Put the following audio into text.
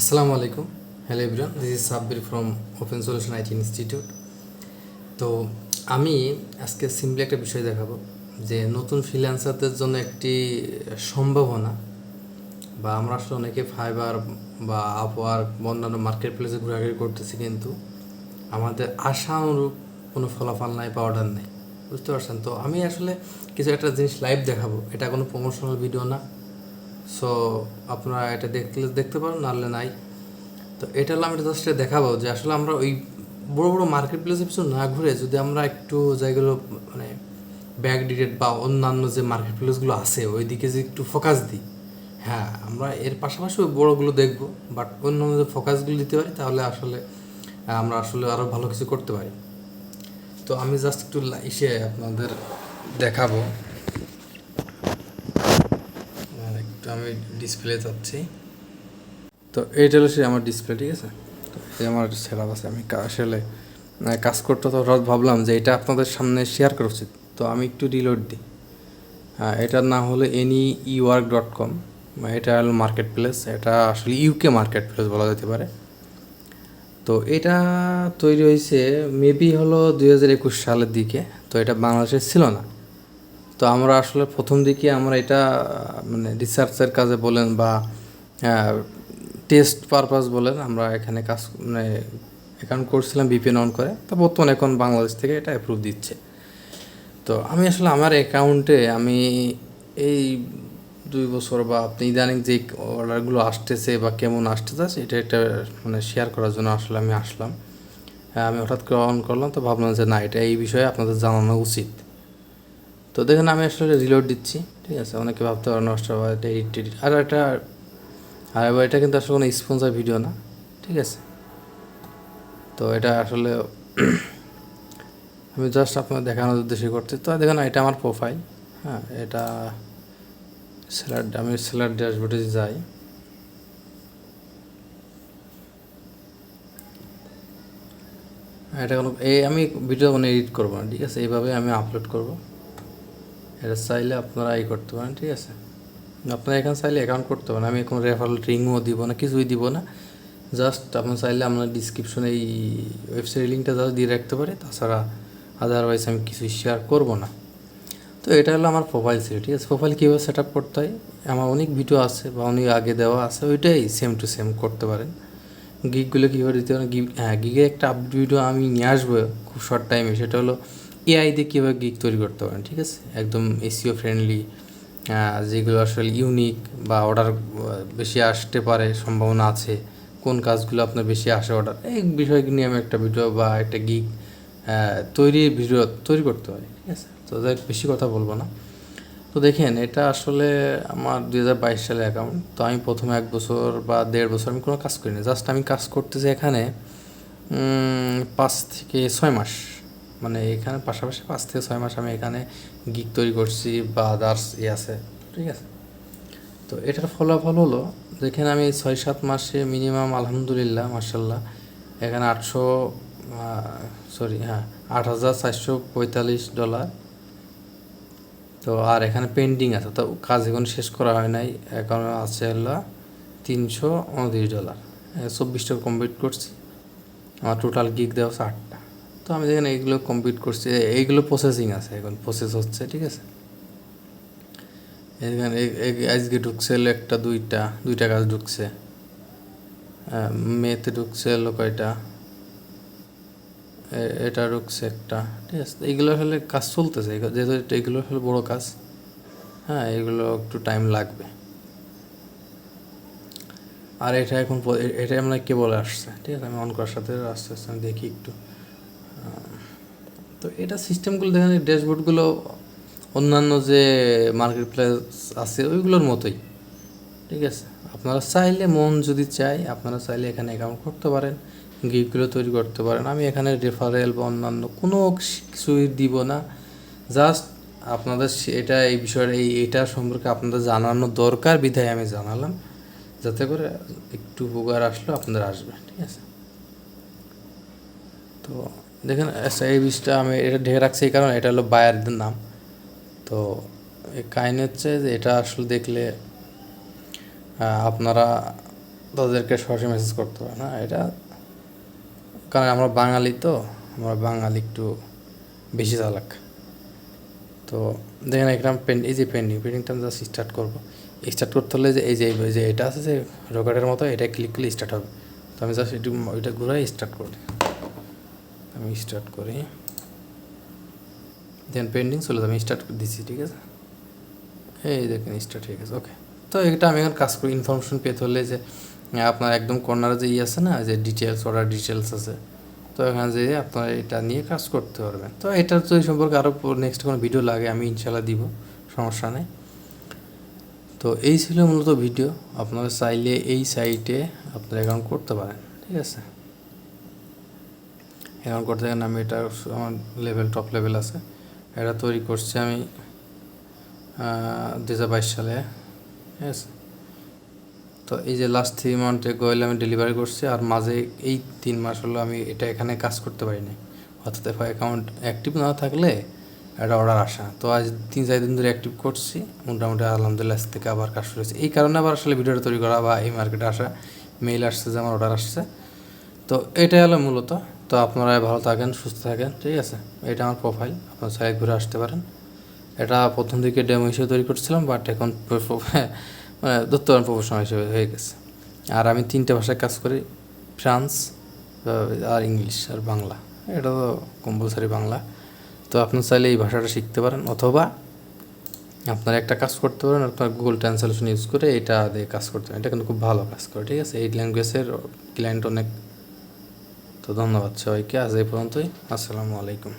আসসালামু আলাইকুম। Hello everyone this is Sabbir from open solution IT institute তো আমি আজকে সিম্পলি একটা বিষয় দেখাবো যে নতুন ফ্রিল্যান্সারদের জন্য একটি সম্ভাবনা বা আমরা আসলে অনেকে ফাইবার বা আপওয়ার অন্যান্য মার্কেট প্লেসে ঘোরাঘুরি করতেছি কিন্তু আমাদের আশা অনুরূপ কোনো ফলাফল নাই বা অর্ডার নেই। বুঝতে পারছেন? তো আমি আসলে কিছু একটা জিনিস লাইভ দেখাবো। এটা কোনো প্রমোশনাল ভিডিও না। সো আপনারা এটা দেখতে দেখতে পারেন, নাহলে নাই। তো এটা হলো আমি জাস্ট দেখাবো যে আসলে আমরা ওই বড় বড় মার্কেট প্লেসে পিছু না ঘুরে যদি আমরা একটু জায়গাগুলো মানে ব্যাক ডিটেড বা অন্যান্য যে মার্কেট প্লেসগুলো আছে ওই দিকে যে একটু ফোকাস দিই হ্যাঁ আমরা এর পাশাপাশি ওই বড়োগুলো দেখব। বাট অন্যান্য যে ফোকাসগুলো দিতে পারি, তাহলে আসলে আমরা আসলে আরও ভালো কিছু করতে পারি। তো আমি জাস্ট একটু এসে আপনাদের দেখাবো আর একটু আমি ডিসপ্লে চাচ্ছি তো এইটা হলো সে আমার ডিসপ্লে ঠিক আছে? এই আমার আছে, আমি আসলে কাজ করতে তো হঠাৎ ভাবলাম যে এটা আপনাদের সামনে শেয়ার করা উচিত। তো আমি একটু রিলোড দিই। হ্যাঁ এটার নাম হলো এনি ইওয়ার্ক ডট কম এটা হলো মার্কেট প্লেস এটা আসলে ইউকে মার্কেট প্লেস বলা যেতে পারে। তো এটা তৈরি হয়েছে মেবি হলো দুই হাজার একুশ সালের দিকে, তো এটা বাংলাদেশে ছিল না। তো আমরা আসলে প্রথম দিকে আমরা এটা মানে রিসার্চের কাজে বলেন বা টেস্ট পারপাস বলেন আমরা এখানে কাজ মানে অ্যাকাউন্ট করছিলাম বিপিএন অন করে। তো বর্তমানে এখন বাংলাদেশ থেকে এটা অ্যাপ্রুভ দিচ্ছে। তো আমি আসলে আমার অ্যাকাউন্টে আমি এই দুই বছর বা আপনি ইদানিং যে অর্ডারগুলো আসতেছে বা কেমন আসতেছে এটা একটা মানে শেয়ার করার জন্য আসলে আমি আসলাম। আমি হঠাৎ করে অন করলাম, তো ভাবলাম যে না, এটা এই বিষয়ে আপনাদের জানানো উচিত। তো দেখেন আমি আসলে রিলোড দিচ্ছি, ঠিক আছে? অনেকে ভাবতে পারে নষ্ট এটা এডিট টেডিট আর একটা, আর এবার এটা কিন্তু আসলে কোনো স্পন্সার ভিডিও না, ঠিক আছে? তো এটা আসলে আমি জাস্ট আপনার দেখানোর উদ্দেশ্যে করছি। তো দেখেন এটা আমার প্রোফাইল হ্যাঁ? এটা সেলার আমি সেলার ড্যাশবোর্ডে যাই। এটা কোনো এই আমি ভিডিও মানে এডিট করব না, ঠিক আছে? এইভাবে আমি আপলোড করব। এটা চাইলে আপনারা এই করতে পারেন, ঠিক আছে? আপনারা এখানে চাইলে অ্যাকাউন্ট করতে পারেন। আমি এখন রেফারেল রিংও দিব না, কিছুই দিব না। জাস্ট আপনার চাইলে আপনার ডিসক্রিপশনে এই ওয়েবসাইট লিঙ্কটা জাস্ট দিয়ে রাখতে পারি। তাছাড়া আদারওয়াইজ আমি কিছু শেয়ার করব না। তো এটা হলো আমার প্রোফাইল ছিল, ঠিক আছে? প্রোফাইল কীভাবে সেট আপ করতে হয়? আমার অনেক ভিডিও আছে বা অনেক আগে দেওয়া আছে, ওইটাই সেম টু সেম করতে পারেন। গিকগুলো কীভাবে দিতে পারেন গিগ হ্যাঁ গিগে একটা আপডেট ভিডিও আমি নিয়ে আসব খুব শর্ট টাইমে সেটা হলো এআই দিয়ে কীভাবে গিক তৈরি করতে পারেন, ঠিক আছে? একদম এসিও ফ্রেন্ডলি যেগুলো আসলে ইউনিক বা অর্ডার বেশি আসতে পারে, সম্ভাবনা আছে, কোন কাজগুলো আপনার বেশি আসে অর্ডার এই বিষয়গুলো নিয়ে আমি একটা ভিডিও বা একটা গিক তৈরি ভিডিও তৈরি করতে পারি, ঠিক আছে? তো যাই বেশি কথা বলব না। তো দেখেন, এটা আসলে আমার দুই হাজার বাইশ সালের অ্যাকাউন্ট তো আমি প্রথমে এক বছর বা দেড় বছর আমি কোনো কাজ করিনি জাস্ট আমি কাজ করতেছি এখানে পাঁচ থেকে ছয় মাস। মানে এখানে পাশাপাশি পাঁচ থেকে ছয় মাস আমি এখানে গিক তৈরি করছি বা আদার্স ই আছে। ঠিক আছে? তো এটার ফলাফল হলো, যেখানে আমি ছয় সাত মাসে মিনিমাম আলহামদুলিল্লাহ মার্শাল্লাহ এখানে আটশো সরি হ্যাঁ আট হাজার চারশো পঁয়তাল্লিশ ডলার তো আর এখানে পেন্ডিং আছে, তো কাজ এখন শেষ করা হয় নাই, এখন আছে হলো তিনশো উনত্রিশ ডলার চব্বিশটা কমপ্লিট করছি। আমার টোটাল গিগ দেওয়া হচ্ছে আটটা তো আমি দেখেন এইগুলো কমপ্লিট করছি। এইগুলো প্রসেসিং আছে এখন। প্রসেস হচ্ছে, ঠিক আছে? এখানে আজকে ঢুকছে একটা, দুইটা দুইটা কাজ ঢুকছে। মেতে ঢুকছে হলো কয়টা? এটা ঢুকছে একটা, ঠিক আছে? এইগুলো আসলে কাজ চলতেছে। যেহেতু এগুলো হলো বড় কাজ। হ্যাঁ এগুলো একটু টাইম লাগবে। আর এটা এখন এটা আমরা কে বলে আসছে, ঠিক আছে? আমি অন করার সাথে আস্তে আস্তে দেখি একটু। তো এটা সিস্টেমগুলো দেখেন ড্যাশবোর্ডগুলো অন্যান্য যে মার্কেট প্লেস আছে, ওইগুলোর মতোই। ঠিক আছে? আপনারা চাইলে মন যদি চাই আপনারা চাইলে এখানে অ্যাকাউন্ট করতে পারেন, গিফটগুলো তৈরি করতে পারেন। আমি এখানে রেফারেল বা অন্যান্য কোনো কিছুই দিব না। জাস্ট আপনাদের এটা এই বিষয়টা এই এটা সম্পর্কে আপনাদের জানানো দরকার, বিধায় আমি জানালাম। যাতে করে একটু উপকার আসলেও আপনাদের আসবে। ঠিক আছে? তো দেখেন এই বিষটা আমি এটা ঢেকে রাখছি এই কারণে, এটা হলো বায়ারদের নাম। তো এই কাহিনী হচ্ছে যে, এটা আসলে দেখলে আপনারা তাদেরকে সরাসরি মেসেজ করতে পারে না এটা কারণ আমরা বাঙালি তো, আমরা বাঙালি একটু বেশি চালাক। তো দেখেন, এখানে পেন এই যে পেন্ডিং পেন্ডিংটা আমি জাস্ট স্টার্ট করব। স্টার্ট করতে হলে যে, এই যে যে এটা আছে যে, রকেটের মতো, এটা ক্লিক করলে স্টার্ট হবে। তো আমি জাস্ট একটু, ওইটা ঘুরাই স্টার্ট করি আমি স্টার্ট করি। দেন পেন্ডিং চলে যাবে, আমি স্টার্ট দিচ্ছি ঠিক আছে? এই দেখেন স্টার্ট হয়ে গেছে ওকে তো এটা আমি এখন কাজ করি ইনফরমেশন পেতে হলে যে আপনার একদম কর্নারে যে ই আছে না, যে ডিটেলস অর্ডার ডিটেলস আছে, তো এখানে যে আপনারা এটা নিয়ে কাজ করতে পারবেন। তো এটার তো এই সম্পর্কে আরও নেক্সট কোনো ভিডিও লাগে, আমি ইনশাল্লাহ দিব, সমস্যা নেই। তো এই ছিল মূলত ভিডিও আপনারা চাইলে এই সাইটে আপনারা অ্যাকাউন্ট করতে পারেন, ঠিক আছে? অ্যাকাউন্ট করতে গেলে আমি এটা আমার লেভেল টপ লেভেল আছে। এটা তৈরি করছি আমি দু হাজার বাইশ সালে। ঠিক আছে? তো এই যে লাস্ট থ্রি মান্থে গোয়েল আমি ডেলিভারি করছি, আর মাঝে এই তিন মাস হলো আমি এটা এখানে কাজ করতে পারিনি। অর্থাৎ এফ অ্যাকাউন্ট অ্যাক্টিভ না থাকলে একটা অর্ডার আসা তো আজ তিন, চার দিন ধরে অ্যাক্টিভ করছি, মোটামুটি আলহামদুলিল্লাহ থেকে আবার কাজ শুরু হয়েছে। এই কারণে আবার আসলে ভিডিওটা তৈরি করা বা এই মার্কেটে আসা মেইল আসছে যে আমার অর্ডার আসছে। তো এটাই হলো মূলত। তো আপনারা ভালো থাকেন, সুস্থ থাকেন, ঠিক আছে? এটা আমার প্রোফাইল আপনারা চাইলে ঘুরে আসতে পারেন। এটা প্রথম দিকে ডেমো হিসেবে তৈরি করছিলাম বাট এখন মানে দত্তবান প্রফেশনাল হিসেবে হয়ে গেছে। আর আমি তিনটে ভাষায় কাজ করি, ফ্রান্স আর ইংলিশ, আর বাংলা। এটা তো কম্পালসারি বাংলা। তো আপনি চাইলে এই ভাষাটা শিখতে পারেন, অথবা আপনার একটা কাজ করতে পারেন, আপনার গুগল ট্রান্সলেশন ইউজ করে এটা দিয়ে কাজ করতে পারেন। এটা কিন্তু খুব ভালো কাজ করে, ঠিক আছে? এই ল্যাঙ্গুয়েজের ক্লায়েন্ট অনেক তো ধন্যবাদ সবাইকে। আজ এই পর্যন্তই। আসসালামু আলাইকুম।